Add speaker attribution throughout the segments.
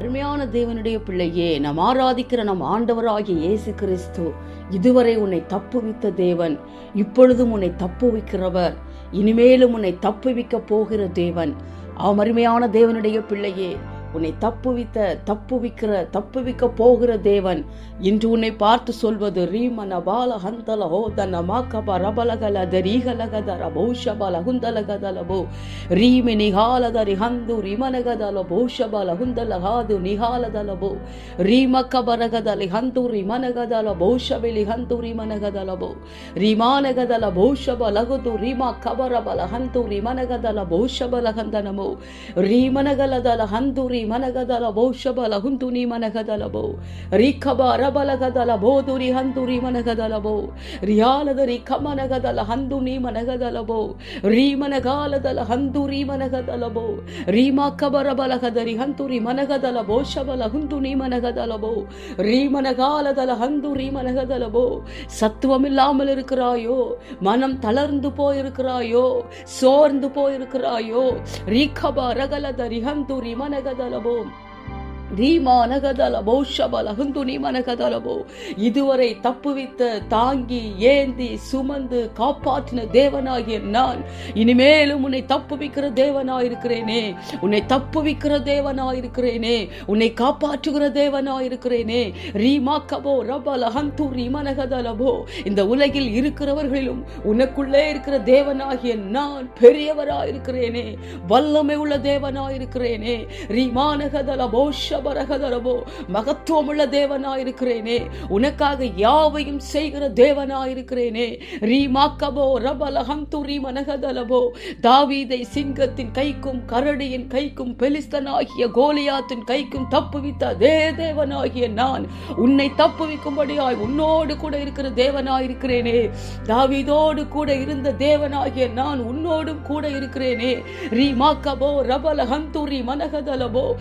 Speaker 1: அருமையான தேவனுடைய பிள்ளையே நாம் ஆராதிக்கிற நம் ஆண்டவராகிய இயேசு கிறிஸ்து இதுவரை உன்னை தப்புவித்த தேவன் இப்பொழுதும் உன்னை தப்புவிக்கிறவர் இனிமேலும் உன்னை தப்புவிக்க போகிற தேவன். அவன் அருமையான தேவனுடைய பிள்ளையே உன்னை தப்புவித்த தப்புவிக்கிற தப்புவிக்க போகிற தேவன். இன்று உன்னை பார்த்து சொல்வது ரீமன பால ஹந்தல ஹோ ஹோதன மாக்கப ரபலகல தரீகலகதர பௌஷபல ஹுந்தலகதலபோ ரீமி நிகாலதரி ஹந்து ரிமனகதல பௌஷபல ஹுந்தல ஹாது நிகாலதலபோ ரீமக்கபரகதலி ஹந்து ரிமனகதல பௌஷபிலி ஹந்து ரிமனகதலபோ ரிமானகதல பௌஷப லகுது ரிமா கபரபல ஹந்து ரிமனகதல பௌஷபல ஹந்தனமோ ரீமனகலதல ஹந்துரி ಹಂದನಮೋ ರೀಮನಗಲದಲ ಹಂದು ರಿಮನಗದಲ ಭೋಷಬಲ ಹುಂತು ನಿಮನಗದಲಬೋ ರಿಖಬ ರಬಲಗದಲ ಬೋದು ರಿಹಂತು ರಿಮನಗದಲಬೋ ರಿಯಾಲದ ರಿಖಮನಗದಲ ಹಂದು ನಿಮನಗದಲಬೋ ರೀಮನಗಾಲದಲ ಹಂದು ರೀಮನಗದಲಬೋ ರೀಮಾ ಕಬರ ಬಲಗದರಿ ಹಂತು ರಿಮನಗದಲ ಬೋಷಬಲ ಹುಂದು நீமனகதலபோ ரீமனகாலதல ஹந்து ரீமனகதலபோ சத்துவமில்லாமல் இருக்கிறாயோ மனம் தளர்ந்து போயிருக்கிறாயோ சோர்ந்து போயிருக்கிறாயோ ரீகப ரகலத ரிஹந்து ரிமனகதலபோ ரீமானகதலபோ ஷபலகுந்து நீமனகதலபோ இதுவரை தப்புவித்த தாங்கி ஏந்தி சுமந்து காப்பாற்றின தேவனாகிய நான். இனிமேலும் உன்னை தப்புவிக்கிற தேவனாயிருக்கிறேனே. உன்னை தப்புவிக்கிற தேவனாயிருக்கிறேனே. உன்னை காப்பாற்றுகிற தேவனாயிருக்கிறேனே. ரீமாக்கபோ ரபலஹந்து ரீமனகதலபோ இந்த உலகில் இருக்கிறவர்களிலும் உனக்குள்ளே இருக்கிற தேவனாகிய நான் பெரியவராயிருக்கிறேனே. வல்லமை உள்ள தேவனாயிருக்கிறேனே. ரீமானகதல சபரகதரவோ மகத்துவமுள்ள தேவனாயிருக்கிறேனே. உனக்காக யாவையும் செய்கிற தேவனாயிருக்கிறேனே. ரீமாக்கபோ ரபல ஹந்து ரீமனகதலபோ. தாவீதை சிங்கத்தின் கைக்கும் கரடியின் கைக்கும் பெலிஸ்தனாகிய கோலியாத்தின் கைக்கும் தப்புவித்த அதே தேவனாகிய நான் உன்னை தப்புவிக்கும்படியாய் உன்னோடு கூட இருக்கிற தேவனாயிருக்கிறேனே. தாவீதோடு கூட இருந்த தேவனாகிய நான் உன்னோடும் கூட இருக்கிறேனே. ரீமாக்கபோ ரபல ஹந்துரி மனகதலபோ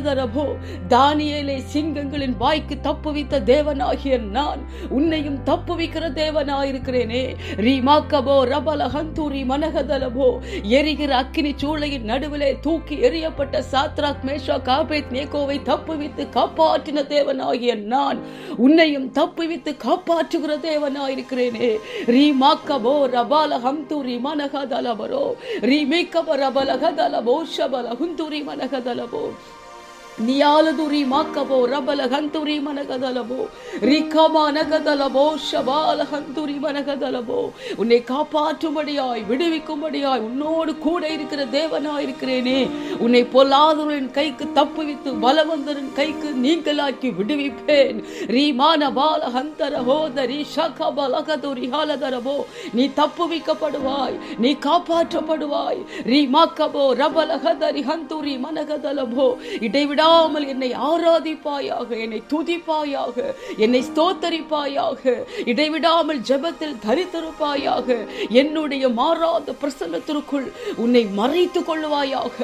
Speaker 1: ரீமனகாலதரபோ தானியேலை சிங்கங்களின் வாய்க்கு தப்புவித்த தேவனாகிய நான் உன்னையும் தப்புவிக்கிற தேவனாயிருக்கிறேனே. ரீமாக்கபோ ரபல ஹந்தூரி மனகதலபோ எரிகிற அக்கினி சூளையின் நடுவிலே தூக்கி எரியப்பட்ட சாத்ராக் மேஷா காபேத் நேகோவை தப்புவித்து காப்பாற்றின தேவனாகிய நான் உன்னையும் தப்புவித்து காப்பாற்றுகிற தேவனாயிருக்கிறேனே. ரீமாக்கபோ ரபால ஹந்தூரி மனகதலபரோ ரீமேக்கப ரபலகதலபோ ஷபல ஹுந்தூரி மனகதலபோ ನಿಯಾಲದುರಿ ಮಾಕಬೋ ರಬಲ ಹಂತುರಿ ಮನಗದಲಬೋ ರಿಕಮ ನಗದಲಬೋ ಶಬಾಲ ಹಂತುರಿ மனகதலபோ உன்னை காப்பாற்றும்படியாய் விடுவிக்கும்படியாய் உன்னோடு கூட இருக்கிற தேவனாய் இருக்கிறேனே உன்னை பொல்லாதவரின் கைக்கு தப்புவித்து பலவந்தரின் கைக்கு நீங்களாக்கி விடுவிப்பேன் ரீமான பால ஹந்தர ஹோதரி ஷக பலகதுரி ஹாலதரபோ நீ தப்புவிக்கப்படுவாய் நீ காப்பாற்றப்படுவாய் ரீமாக்கபோ ரபலகதரி ஹந்துரி மனகதலபோ இடைவிடா விடாமல் என்னை ஆராதிப்பாயாக என்னை துதிப்பாயாக என்னை ஸ்தோத்தரிப்பாயாக இடைவிடாமல் ஜெபத்தில் தரித்திருப்பாயாக என்னுடைய மாறாத பிரசன்னத்திற்குள் உன்னை மறைத்துக் கொள்வாயாக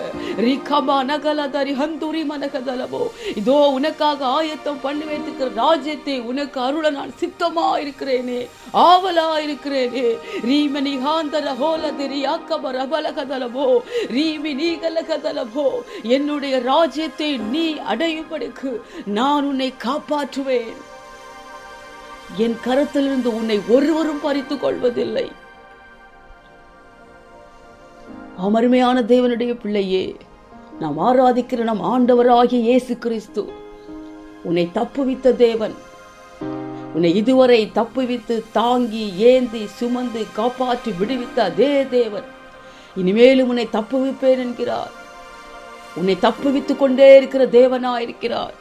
Speaker 1: ரிகபா நகலதரி ஹந்துரி மனகதலவோ இதோ உனக்காக ஆயத்தம் பண்ணி வைத்திருக்கிற ராஜ்யத்தை உனக்கு அருள நான் சித்தமா இருக்கிறேனே ஆவலா இருக்கிறேனே ரீமணி காந்தர ஹோலதிரி அக்கப ரபலகதலவோ ரீமி நீகலகதலவோ என்னுடைய ராஜ்யத்தை நீ அடையும்படிக்கு நான் உன்னை காப்பாற்றுவேன். என் கரத்திலிருந்து உன்னை ஒருவரும் பறித்துக் கொள்வதில்லை. அமருமையான தேவனுடைய பிள்ளையே நாம் ஆராதிக்கிற நம் ஆண்டவராகிய இயேசு கிறிஸ்து உன்னை தப்புவித்த தேவன். உன்னை இதுவரை தப்புவித்து தாங்கி ஏந்தி சுமந்து காப்பாற்றி விடுவித்த அதே தேவன். இனிமேலும் உன்னை தப்புவிப்பேன் என்கிறார். உன்னை தப்புவித்துக் கொண்டே இருக்கிற தேவனாயிருக்கிறார்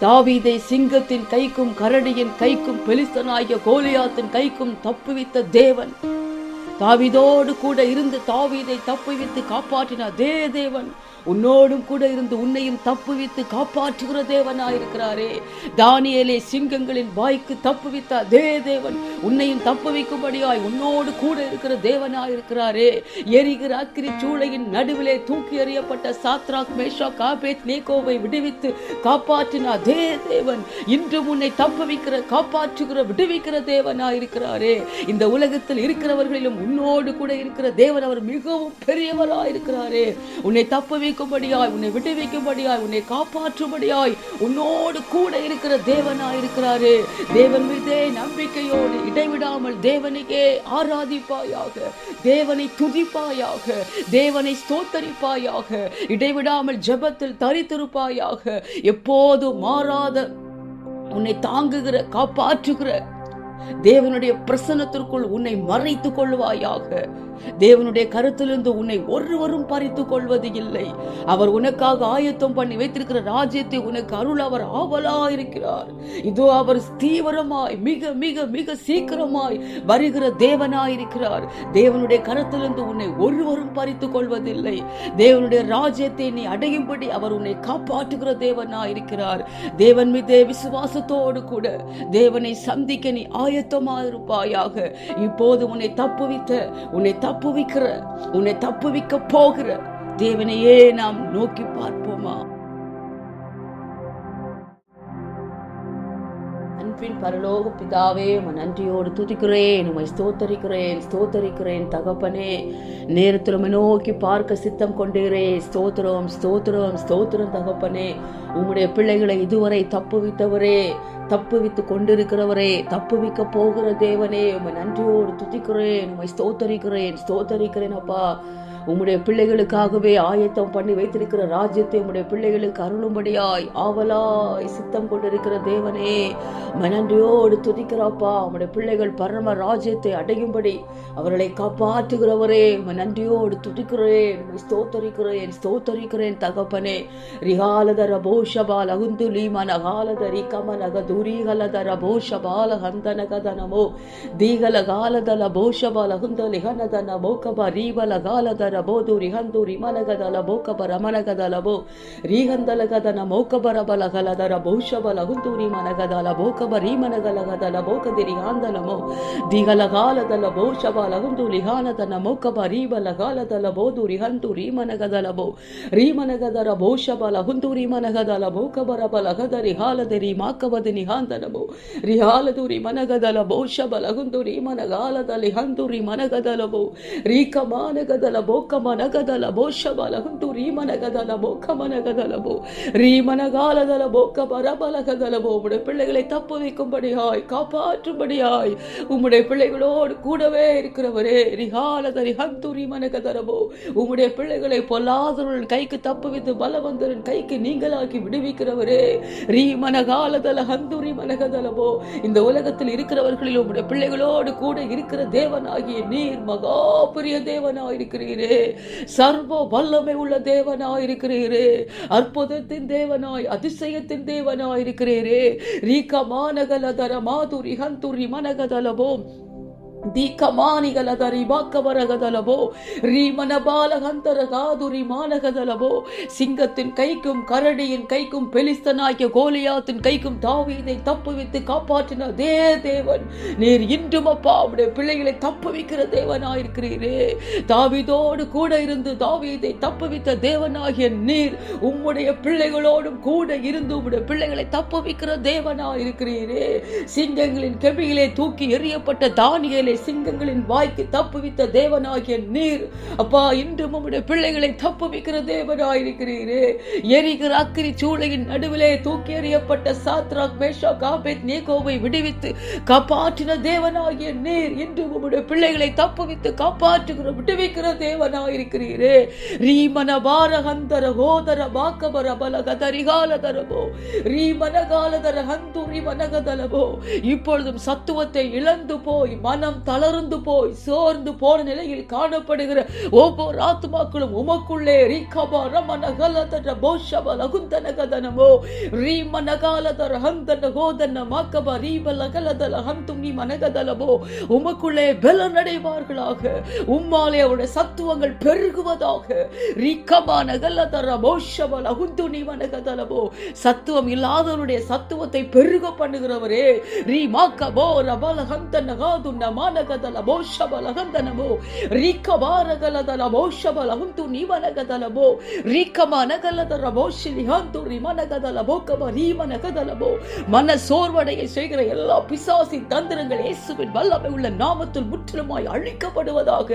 Speaker 1: தாவீதை சிங்கத்தின் கைக்கும் கரடியின் கைக்கும் பெலிஸ்தனாகிய கோலியாத்தின் கைக்கும் தப்புவித்த தேவன். தாவிதோடு கூட இருந்து தாவீதை தப்புவித்து காப்பாற்றினார் தே தேவன். உன்னோடும் கூட இருந்து உன்னையும் தப்புவித்து காப்பாற்றுகிற தேவனாயிருக்கிறாரே. தானியலே சிங்கங்களின் வாய்க்கு தப்புவித்த அதே தேவன் உன்னையும் தப்புவிக்கும்படியாய் உன்னோடு கூட இருக்கிற தேவனாயிருக்கிறாரே. எரிகிற அக்கிரி சூளையின் நடுவிலே தூக்கி எறியப்பட்ட சாத்ராக் மேஷா காபேத் நேகோவை விடுவித்து காப்பாற்றின அதே தேவன் இன்றும் உன்னை தப்புவிக்கிற காப்பாற்றுகிற விடுவிக்கிற தேவனாயிருக்கிறாரே. இந்த உலகத்தில் இருக்கிறவர்களிலும் உன்னோடு கூட இருக்கிற தேவன் அவர் மிகவும் பெரியவராயிருக்கிறாரே. உன்னை தப்புவி வைக்கும்படியாய் உன்னை விடுவிக்கும்படியாய் உன்னை காப்பாற்றும்படியாய் உன்னோடு கூட இருக்கிற தேவனாய் இருக்கிறாரு. தேவன் மீதே நம்பிக்கையோடு இடைவிடாமல் தேவனுக்கே ஆராதிப்பாயாக தேவனை துதிப்பாயாக தேவனை ஸ்தோத்தரிப்பாயாக இடைவிடாமல் ஜெபத்தில் தரித்திருப்பாயாக. எப்போதும் மாறாத உன்னை தாங்குகிற காப்பாற்றுகிற தேவனுடைய பிரசன்னத்திற்குள் உன்னை மறைத்துக் கொள்வாயாக தேவனுடைய கருத்திலிருந்து உன்னை ஒருவரும் பறித்துக் கொள்வது இல்லை. அவர் உனக்காக ஆயத்தம் பண்ணி வைத்திருக்கிற ராஜ்யத்தை உனக்கு அருள் அவர் ஆவலா இருக்கிறார் இதோ அவர் தீவிரமாய் மிக மிக மிக சீக்கிரமாய் வருகிற தேவனாயிருக்கிறார். தேவனுடைய கருத்திலிருந்து உன்னை ஒருவரும் பறித்துக் கொள்வதில்லை. தேவனுடைய ராஜ்யத்தை நீ அடையும்படி அவர் உன்னை காப்பாற்றுகிற தேவனாயிருக்கிறார். தேவன் மீதே விசுவாசத்தோடு கூட தேவனை சந்திக்க நீ ஆய ஆயத்தமாயிருப்பாயாக. இப்போது உன்னை தப்புவித்த உன்னை தப்புவிக்கிற உன்னை தப்புவிக்க போகிற தேவனையே நாம் நோக்கி பார்ப்போமா? அன்பின் பரலோக பிதாவே உமை நன்றியோடு துதிக்கிறேன் உமை ஸ்தோத்தரிக்கிறேன் ஸ்தோத்தரிக்கிறேன் தகப்பனே. நேரத்தில் உம்மை நோக்கி பார்க்க சித்தம் கொண்டுகிறேன் ஸ்தோத்திரம் ஸ்தோத்திரம் ஸ்தோத்திரம் தகப்பனே. உம்முடைய பிள்ளைகளை இதுவரை தப்பு வித்தவரே தப்பு வித்து கொண்டிருக்கிறவரே தப்பு விக்க போகிற தேவனே. உமை நன்றியோடு துதிக்கிறேன் உமை ஸ்தோத்தரிக்கிறேன் ஸ்தோத்தரிக்கிறேன் அப்பா. உம்முடைய பிள்ளைகளுக்காகவே ஆயத்தம் பண்ணி வைத்திருக்கிற ராஜ்யத்தை உம்முடைய பிள்ளைகளுக்கு அருளும்படியாய் ஆவலாய் சித்தம் கொண்டிருக்கிற தேவனே மனன்றியோடு துதிக்கிறாப்பா. உம்முடைய பிள்ளைகள் பரம ராஜ்யத்தை அடையும்படி அவர்களை காப்பாற்றுகிறவரே நன்றியோடு துதிக்கிறேன் ஸ்தோத்தரிக்கிறேன் ஸ்தோத்தரிக்கிறேன் தகப்பனே. ரிகாலதர போஷபால் அகுந்து லீமன் அகாலதரி கமனக துரீகலதர போஷபால ஹந்தனகதனமோ தீகல காலதல போஷபால் அகுந்த லிகனதன மோகப ரீபல காலதர ಗಾಲದರ ಬೋದು ರಿಹಂದು ರಿಮನಗದಲ ಬೋಕಬ ರಮನಗದಲ ಬೋ ರೀಹಂದಲ ಗದನ ಮೋಕಬರ ಬಲ ಗಲದರ ಬೋಷಬಲ ಹುಂದು ರಿಮನಗದಲ ಬೋಕಬ ರೀಮನಗಲ ಗದಲ ಬೋಕದಿ ರಿಹಾಂದಲಮೋ ದಿಗಲ ಗಾಲದಲ ಬೋಷಬಲ ಹುಂದು ಲಿಹಾನದನ ಮೋಕಬ ರೀಬಲ ಗಾಲದಲ ಬೋದು ರಿಹಂದು ರೀಮನಗದಲ ಬೋ ರೀಮನಗದರ ಬೋಷಬಲ ಹುಂದು ರಿಮನಗದಲ ಬೋಕಬರ ಬಲ ಗದರಿ ಹಾಲದರಿ ಮಾಕಬದಿ ನಿಹಾಂದನಮೋ ರಿಹಾಲದುರಿ ಮನಗದಲ ಬೋಷಬಲ ಹುಂದುರಿ ಮನಗಾಲದಲ್ಲಿ ಹಂದುರಿ ಮನಗದಲಬೋ ರೀಕ ಮಾನಗದಲ ಬೋಕ ಮನಗದಲ ಬೋಷಬಲ ಹುಂದುರಿ ಮನಗದಲ ಬೋಕ ಮನಗದಲಬೋ ರೀ மனகாலதல போக்க பரபலகதலபோ உம்முடைய பிள்ளைகளை தப்பு வைக்கும்படியாய் காப்பாற்றும்படியாய் உம்முடைய பிள்ளைகளோடு கூடவே இருக்கிறவரே ரிகாலதரி ஹந்துரி மனகதலபோ உம்முடைய பிள்ளைகளை பொல்லாதவர்கள் கைக்கு தப்பு வைத்து பலவந்தரின் கைக்கு நீங்களாக்கி விடுவிக்கிறவரே ரீ மனகாலதல ஹந்துரி மனகதலபோ இந்த உலகத்தில் இருக்கிறவர்களில் உம்முடைய பிள்ளைகளோடு கூட இருக்கிற தேவனாகிய நீர் மகா பெரிய தேவனாயிருக்கிறீரே சர்வ வல்லமை உள்ள தேவனாயிருக்கிறீரே அற்புதத்தின் தேவனாய் அதிசயத்தின் தேவனாய் இருக்கிறீரே ரீக மாதுரி ஹந்துரி மனகதலபோம் ದೀಕಮಾನಿಗಲದರಿ ಬಾಕಬರಗದಲಬೋ ரீமனபாலகந்தர காதுரி மானகதலபோ சிங்கத்தின் கைக்கும் கரடியின் கைக்கும் பெலிஸ்தனாகிய கோலியாத்தின் கைக்கும் தாவீதை தப்புவித்து காப்பாற்றின அதே தேவன் நீர் இன்றும் அப்பா உடைய பிள்ளைகளை தப்புவிக்கிற தேவனாயிருக்கிறீரே தாவீதோடு கூட இருந்து தாவீதை தப்புவித்த தேவனாகிய நீர் உம்முடைய பிள்ளைகளோடும் கூட இருந்து உம்முடைய பிள்ளைகளை தப்புவிக்கிற தேவனாயிருக்கிறீரே சிங்கங்களின் கெபியிலே தூக்கி எறியப்பட்ட தானியலை சிங்கங்களின் வாய்க்கு தப்புவித்த தேவனாகிய நீர். அப்பா இன்றும் உம்முடைய பிள்ளைகளை தப்புவிக்கிற தேவனாயிருக்கிறீரே. எரிகிற அக்கிரி சூளையின் நடுவிலே தூக்கி எறியப்பட்ட சாத்ராக் மேஷா காபேத் நீகோவை விடுவித்து காப்பாற்றின தேவனாகிய நீர் இன்று உம்முடைய பிள்ளைகளை தப்புவித்து காப்பாற்றுகிற விடுவிக்கிற தேவனாயிருக்கிறீரே. ரீமன பாரஹந்தர கோதர வாக்கபர பல கதரிகாலதரபோ ரீமன காலதர ஹந்துரி மனகதலபோ. இப்பொழுதும் சத்துவத்தை இழந்து போய் மனம் தளர்ந்து போய் சோர்ந்து போன நிலையில் காணப்படுகிற ஒவ்வொரு ஆத்மாக்களும் உமக்குள்ளே. ரீகபா ரமன கலதர போஷப லகுந்தனகதனமோ கதனமோ? ரீமன ஹந்தன கோதன மாக்கப ரீபல கலதல ஹந்தும் நீ மனகதலமோ? உமக்குள்ளே பலன் நடைவார்களாக உம்மாலே அவருடைய சத்துவங்கள் பெருகுவதாக. ரீகமான நகலதர போஷப லகுந்து நீ மனகதலமோ? சத்துவம் இல்லாதவருடைய சத்துவத்தை பெருக பண்ணுகிறவரே. ரீமாக்கபோ ரபல ஹந்தன காதுன்ன மான నీవనగదలబో శబలహందనబో రికబారగలదలబో శబలహంతు నీవనగదలబో రికమనగలదలబో శిలిహంతు రిమనగదలబో కబ రీమనగదలబో మన சோர்வடையை செய்கிற எல்லா பிசாசி தந்திரங்கள் இயேசுவின் வல்லமை உள்ள நாமத்தில் முற்றிலுமாய் அழிக்கப்படுவதாக.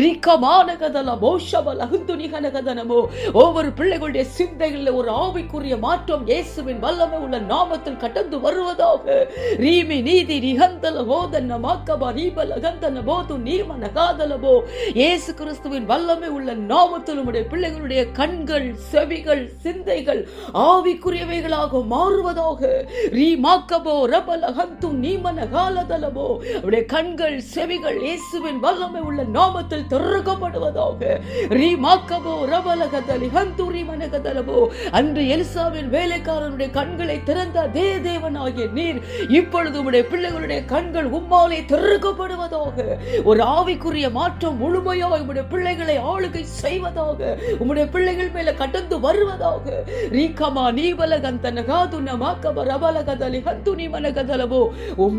Speaker 1: ரிக்கமானகதல போஷபல ஹிந்துனிகனகதனமோ ஒவ்வொரு பிள்ளைகளுடைய சிந்தைகளில் ஒரு ஆவிக்குரிய மாற்றம் இயேசுவின் வல்லமை உள்ள நாமத்தில் கடந்து வருவதாக. ரீமி நீதி நிகந்தல ஓதன்ன மாக்கபா ரீ ரீபல கந்தன போது நீமன காதலபோ இயேசு கிறிஸ்துவின் வல்லமை உள்ள நாமத்தில் உடைய பிள்ளைகளுடைய கண்கள் செவிகள் சிந்தைகள் ஆவிக்குரியவைகளாக மாறுவதாக. ரீமாக்கபோ ரபல ஹந்து நீமன காலதலபோ அவருடைய கண்கள் செவிகள் இயேசுவின் வல்லமை உள்ள நாமத்தில் திறக்கப்படுவதாக. ரீமாக்கபோ ரபல கதலி ஹந்து ரீமன கதலபோ அன்று எலிசாவின் வேலைக்காரனுடைய கண்களை திறந்த அதே தேவனாகிய நீர் இப்பொழுது உடைய பிள்ளைகளுடைய கண்கள் உம்மாலே திறக்கப்படுவதாக ஒரு ஆவிக்குரிய மாற்றம் முழுமையாக உம்முடைய பிள்ளைகளை ஆளுகை செய்வதாக உம்முடைய பிள்ளைகள் மேல கடந்து வருவதாக. ரீகமா நீபலகந்தன காதுன மாக்கப ரபலகதலி ஹந்துனி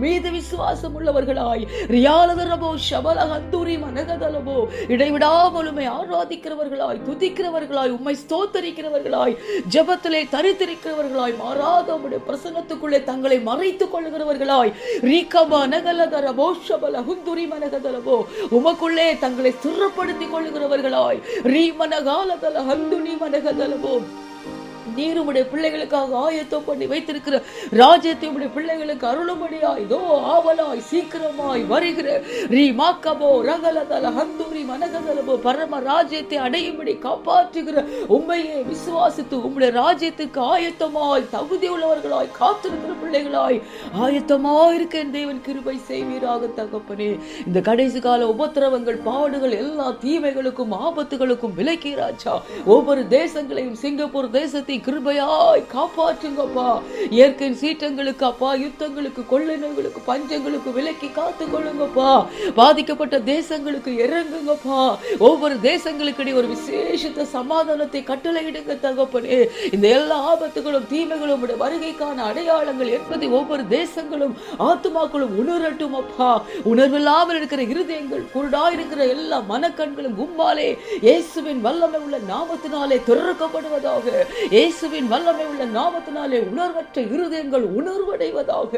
Speaker 1: மீது விசுவாசம் உள்ளவர்களாய் ரியாலதரபோ ஷபல ஹந்துரி மனகதலவோ இடைவிடாமலுமை ஆராதிக்கிறவர்களாய் துதிக்கிறவர்களாய் உம்மை ஸ்தோத்தரிக்கிறவர்களாய் ஜபத்திலே தரித்திருக்கிறவர்களாய் மாறாத உம்முடைய பிரசன்னத்துக்குள்ளே தங்களை மறைத்துக் கொள்கிறவர்களாய் ரீகமா நகலதரபோ ஷபல ஹுந்துரி மனகதலவோ உமக்குள்ளே தங்களை ஸ்திரப்படுத்திக் கொள்ளுகிறவர்களாய். ரீமனகாலதல ஹந்துனி மனகதலவோ நீர் உம்முடைய பிள்ளைகளுக்காக ஆயத்தம் பண்ணி வைத்திருக்கிற ராஜ்யத்தை உம்முடைய பிள்ளைகளுக்கு அருளும்படியாய் இதோ ஆவலாய் சீக்கிரமாய் வருகிற ரீ மாக்கபோ ரகலதல ஹந்தூரி மனகதலபோ பரம ராஜ்யத்தை அடையும்படி காப்பாற்றுகிற உண்மையை விசுவாசித்து உம்முடைய ராஜ்யத்துக்கு ஆயத்தமாய் தகுதி உள்ளவர்களாய் காத்திருக்கிற பிள்ளைகளாய் ஆயத்தமாய் இருக்க என் தேவன் கிருபை செய்வீராக தகப்பனே. இந்த கடைசி கால உபத்திரவங்கள் பாடுகள் எல்லா தீமைகளுக்கும் ஆபத்துகளுக்கும் விலக்கி ராஜா. ஒவ்வொரு தேசங்களையும் சிங்கப்பூர் தேசத்தை கிருபையாய் காப்பாற்றுங்கப்பா. இயற்கையின் சீற்றங்களுக்கு அப்பா யுத்தங்களுக்கு கொள்ளினங்களுக்கு பஞ்சங்களுக்கு விலக்கி காத்து கொள்ளுங்கப்பா பாதிக்கப்பட்ட தேசங்களுக்கு இறங்குங்கப்பா. ஒவ்வொரு தேசங்களுக்கு இடையே ஒரு விசேஷத்த சமாதானத்தை கட்டளையிடுங்க தகப்பனே. இந்த எல்லா ஆபத்துகளும் தீமைகளும் வருகைக்கான அடையாளங்கள் என்பதை ஒவ்வொரு தேசங்களும் ஆத்மாக்களும் உணரட்டும் அப்பா. உணர்வில்லாமல் இருக்கிற இருதயங்கள் குருடாயிருக்கிற எல்லா மனக்கண்களும் கும்பாலே இயேசுவின் வல்லமை உள்ள நாமத்தினாலே திறக்கப்படுவதாக. இயேசுவின் வல்லமை உள்ள நாமத்தினாலே உணர்வற்ற இருதயங்கள் உணர்வடைவதாக.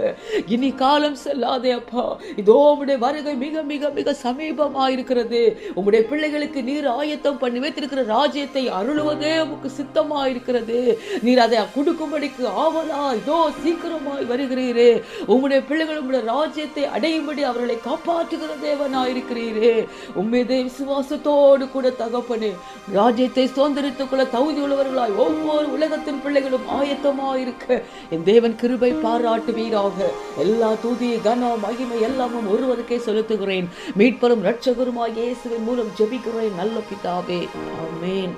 Speaker 1: இனி காலம் செல்லாதே அப்பா. இதோ உடைய வருகை மிக மிக மிக சமீபமாயிருக்கிறது. உம்முடைய பிள்ளைகளுக்கு நீர் ஆயத்தம் பண்ணி வைத்திருக்கிற ராஜ்யத்தை அருளுவதே உமக்கு சித்தமாயிருக்கிறது. நீர் அதை கொடுக்கும்படிக்கு ஆவலா இதோ சீக்கிரமாய் வருகிறீரே. உம்முடைய பிள்ளைகள் உங்களுடைய ராஜ்யத்தை அடையும்படி அவர்களை காப்பாற்றுகிற தேவனாயிருக்கிறீரே. உம்மீதே விசுவாசத்தோடு கூட தகப்பனே ராஜ்யத்தை சுதந்திரித்துக் கொள்ள தகுதி உள்ளவர்களாய் ஒவ்வொரு உலகத்தின் பிள்ளைகளும் ஆயத்தமா இருக்க. என் தேவன் கிருபை பாராட்டுவீராக. எல்லா தூதி கனம் மகிமை எல்லாமும் ஒருவருக்கே செலுத்துகிறேன். மீட்பரும் ரட்சகருமாய் இயேசுவின் மூலம் ஜெபிக்கிறேன் நல்ல பிதாவே. ஆமேன்.